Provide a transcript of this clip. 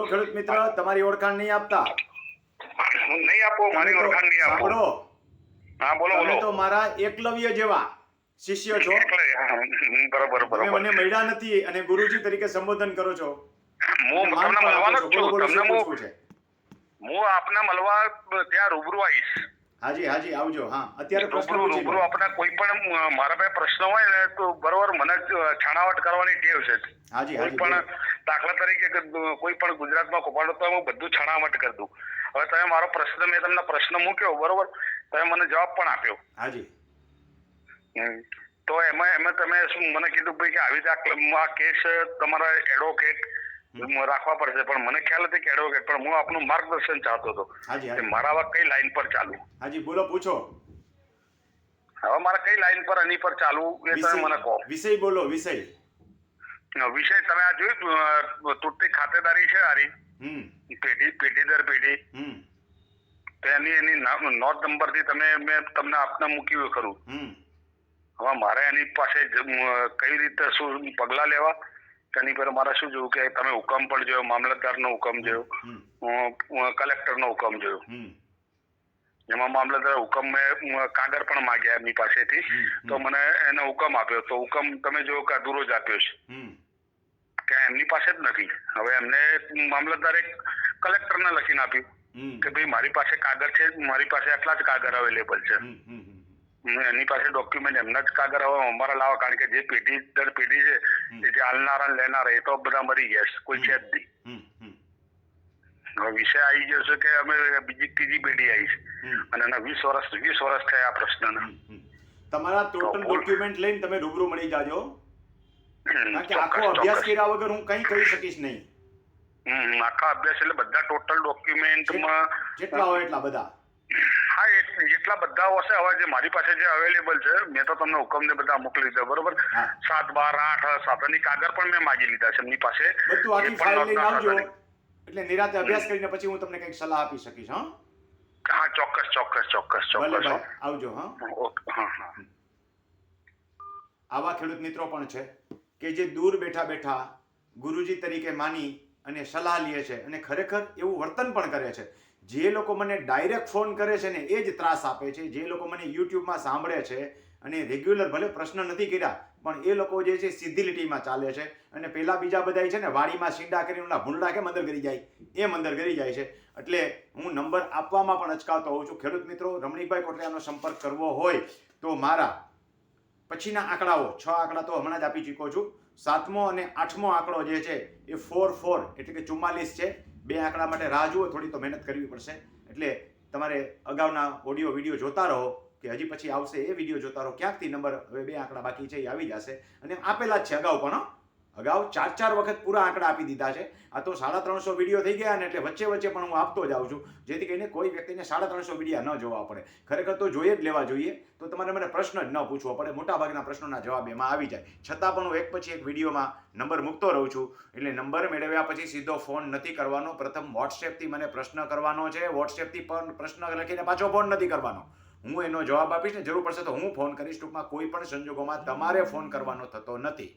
બોલો ખેડૂત મિત્ર તમારી ઓળખાણ નહીં આપતા. હું નહીં આપો મારી ઓળખાણ નહીં આપો. સાંભળો. હા બોલો બોલો. તો મારા એકલવ્ય જેવા શિષ્ય છો. બરોબર બરોબર. મને મળ્યા નથી અને ગુરુજી તરીકે સંબોધન કરો છો. હું તમને મળવાનો છો. તમને હું આપને મળવા ત્યાં રૂબરૂ આવીશ. હાજી હાજી આવજો હા. અત્યારે પ્રશ્ન રૂબરૂ આપણે કોઈ પણ મારા પાસે પ્રશ્ન હોય ને તો બરોબર મને છાણાવટ કરવાની ટેવ છે. હાજી કોઈ હાજી પણ. દાખલા તરીકે કોઈ પણ ગુજરાતમાં કૌભાંડ તો હું બધું છણાવટ કરી દઉં. હવે તમે મારો પ્રશ્ન મેં તમને પ્રશ્ન મૂક્યો બરોબર? તમે મને જવાબ પણ આપ્યો. હાજી. તો એમાં એમાં તમે શું મને કીધું ભાઈ કે આવી રીતે આ કેસ તમારા એડવોકેટ રાખવા પડશે. પણ મને ખ્યાલ હતી કે એડવોકેટ પણ હું આપનું માર્ગદર્શન ચાહતો હતો મારા આવા કઈ લાઈન પર ચાલુ? હાજી બોલો પૂછો. હવે મારા કઈ લાઈન પર એની પર ચાલવું એ તમે મને કહો. વિષય બોલો વિષય. વિષય તમે આ જોયું તૂટતી ખાતેદારી છે હારી પેઢી પેઢી દર પેઢી. તો એની એની નોટ નંબરથી તમે મેં તમને આપને મૂક્યું ખરું. હવે મારે એની પાસે કઈ રીતે શું પગલા લેવા? તેની પર મારે શું જોયું કે તમે હુકમ પણ જોયો મામલતદારનો હુકમ જોયો કલેક્ટર કલેક્ટરનો હુકમ જોયો. હમ. એમાં મામલતદાર હુકમ મેં કાગળ પણ માગ્યા એમની પાસેથી. તો મને એને હુકમ આપ્યો. તો હુકમ તમે જો કે અધૂરો જ આપ્યો છે. ત્યાં કે એમની પાસે જ નથી. હવે એમને મામલતદારે કલેક્ટરને લખીને આપ્યું કે ભાઈ મારી પાસે કાગળ છે મારી પાસે આટલા જ કાગળ અવેલેબલ છે. એની પાસે ડોક્યુમેન્ટ એમના જ કાગળ હવે અમારા લાવવા. કારણ કે જે પેઢી દર પેઢી છે એ જે હાલનારા ને લેનારા એ તો બધા મરી ગયા છે. કોઈ છે જ નહીં. વિષય આવી ગયો છે કે અમે બીજી ત્રીજી પેઢી આવી છે. અને એના વીસ વર્ષ વીસ વર્ષ થયા આ પ્રશ્નના. તમારા ટોટલ ડોક્યુમેન્ટ લઈને તમે રૂબરૂ મળી જાજો. કારણ કે આખો અભ્યાસ કર્યા વગર હું કંઈ કહી શકીશ નહીં. આખા અભ્યાસ એટલે બધા ટોટલ ડોક્યુમેન્ટમાં જેટલા હોય એટલા બધા. હા એ જેટલા બધા હશે હવે જે મારી પાસે જે અવેલેબલ છે મેં તો તમને હુકમ ને બધા મોકલી દીધા બરોબર? સાત બાર આઠ સાતની કાગળ પણ મેં માગી લીધા છે એમની પાસે. એટલે નિરાતે અભ્યાસ કરીને પછી હું તમને કંઈક સલાહ આપી શકીશ હા? હા ચોક્કસ ચોક્કસ ચોક્કસ ચોક્કસ. આવજો હા? આવા ખેડૂત મિત્રો પણ છે કે જે દૂર બેઠા બેઠા ગુરુજી તરીકે માની અને સલાહ લે છે અને ખરેખર એવું વર્તન પણ કરે છે. જે લોકો મને ડાયરેક્ટ ફોન કરે છે ને એ જ ત્રાસ આપે છે. જે લોકો મને યુટ્યુબમાં સાંભળે છે અને રેગ્યુલર ભલે પ્રશ્ન નથી કર્યા, પણ એ લોકો જે છે સીધી લીટીમાં ચાલે છે. અને પહેલાં બીજા બધા છે ને વાડીમાં સીંડા કરીને ઓલા ભૂંડા કેમ અંદર કરી જાય? એમ અંદર કરી જાય છે. એટલે હું નંબર આપવામાં પણ અચકાતો હોઉં છું. ખેડૂત મિત્રો, રમણીકભાઈ કોટલિયાનો સંપર્ક કરવો હોય તો મારા પછીના આંકડાઓ, છ આંકડા તો હમણાં જ આપી ચૂક્યો છું. સાતમો અને આઠમો આંકડો જે છે એ ફોર ફોર એટલે કે ચુમ્માલીસ છે. બે આંકડા માટે રાહ જુઓ, થોડી તો મહેનત કરવી પડશે. એટલે તમારે અગાઉના ઓડિયો વીડિયો જોતા રહો. કે હજી પછી આવશે એ વીડિયો જોતા રહો. ક્યાંકથી નંબર હવે બે આંકડા બાકી છે એ આવી જશે. અને આપેલા જ છે અગાઉ પણ અગાઉ ચાર ચાર વખત પૂરા આંકડા આપી દીધા છે. આ તો સાડા ત્રણસો વીડિયો થઈ ગયા ને એટલે વચ્ચે વચ્ચે પણ હું આપતો જાઉં છું. જેથી કરીને કોઈ વ્યક્તિને સાડા ત્રણસો વિડીયા ન જોવા પડે. ખરેખર તો જોઈએ જ લેવા જોઈએ. તો તમારે મને પ્રશ્ન જ ન પૂછવો પડે. મોટાભાગના પ્રશ્નોના જવાબ એમાં આવી જાય. છતાં પણ હું એક પછી એક વિડીયોમાં નંબર મૂકતો રહું છું. એટલે નંબર મેળવ્યા પછી સીધો ફોન નથી કરવાનો. પ્રથમ વોટ્સએપથી મને પ્રશ્ન કરવાનો છે. વોટ્સએપથી પણ પ્રશ્ન લખીને પાછો ફોન નથી કરવાનો. હું એનો જવાબ આપીશ ને જરૂર પડશે તો હું ફોન કરીશ ટૂંકમાં કોઈ પણ સંજોગોમાં તમારે ફોન કરવાનો થતો નથી.